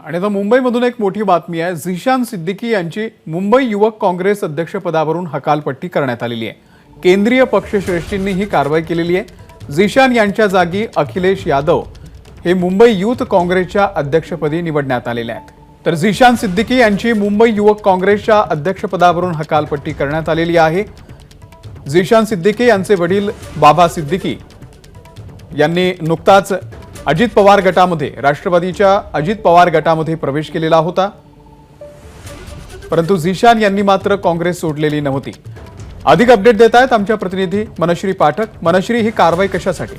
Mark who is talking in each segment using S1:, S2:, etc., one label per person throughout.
S1: आणि आता मुंबईमधून एक मोठी बातमी आहे. झिशान सिद्दीकी यांची मुंबई युवक काँग्रेस अध्यक्षपदावरून हकालपट्टी करण्यात आलेली आहे. केंद्रीय पक्षश्रेष्ठींनी ही कारवाई केलेली आहे. झिशान यांच्या जागी अखिलेश यादव हे मुंबई युथ काँग्रेसच्या अध्यक्षपदी निवडण्यात आलेले आहेत. तर झिशान सिद्दीकी यांची मुंबई युवक काँग्रेसच्या अध्यक्षपदावरून हकालपट्टी करण्यात आलेली आहे. झिशान सिद्दीकी यांचे वडील बाबा सिद्दीकी यांनी नुकताच अजित पवार गटामध्ये राष्ट्रवादीच्या अजित पवार गटामध्ये प्रवेश केलेला होता. परंतु झिशान यांनी मात्र काँग्रेस सोडलेली नव्हती. अधिक अपडेट देत आहेत आमच्या प्रतिनिधी मनश्री पाठक. मनश्री ही कारवाई कशासाठी?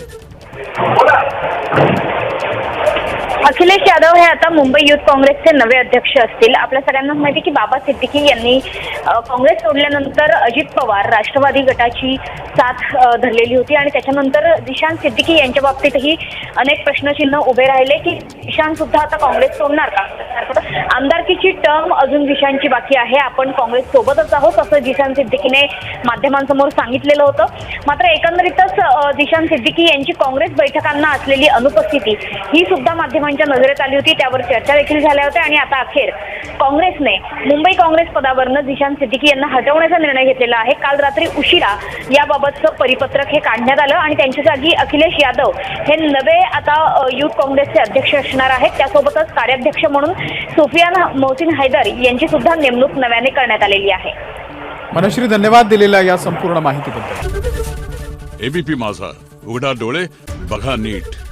S2: अखिलेश यादव हे आता मुंबई युथ काँग्रेसचे नवे अध्यक्ष असतील. आपल्या सगळ्यांना माहिती की बाबा सिद्दीकी यांनी काँग्रेस सोडल्यानंतर अजित पवार राष्ट्रवादी गटाची साथ धरलेली होती आणि त्याच्यानंतर दिशांत सिद्दीकी यांच्या बाबतीतही अनेक प्रश्नचिन्ह उभे राहिले की दिशांत सुद्धा आता काँग्रेस सोडणार का? आमदारकीची टर्म अजून दिशांची बाकी आहे. आपण काँग्रेस सोबतच आहोत असं दिशांत सिद्दीकीने माध्यमांसमोर सांगितलेलं होतं. मात्र एकंदरीतच दिशांत सिद्दीकी यांची काँग्रेस बैठकांना असलेली अनुपस्थिती ही सुद्धा माध्यमांची माध्यमांच्या नजरेत आली होती त्यावर चर्चा देखील झाल्या होत्या. आणि आता अखेर काँग्रेसने मुंबई काँग्रेस पदावरनं दिशांत सिद्दीकी यांना हटवण्याचा निर्णय घेतलेला आहे. काल रात्री उशिरा याबाबतचं परिपत्रक हे काढण्यात आलं आणि त्यांच्या जागी अखिलेश यादव हे नवे आता युथ काँग्रेसचे अध्यक्ष असणार आहेत. त्यासोबतच कार्याध्यक्ष म्हणून सुफियान मोहसिन हैदर यांची सुद्धा नेमणूक नव्याने करण्यात आलेली आहे.
S1: मनश्री धन्यवाद दिलेल्या या संपूर्ण माहितीबद्दल.
S3: एबीपी माझा. उघडा डोळे बघा नीट.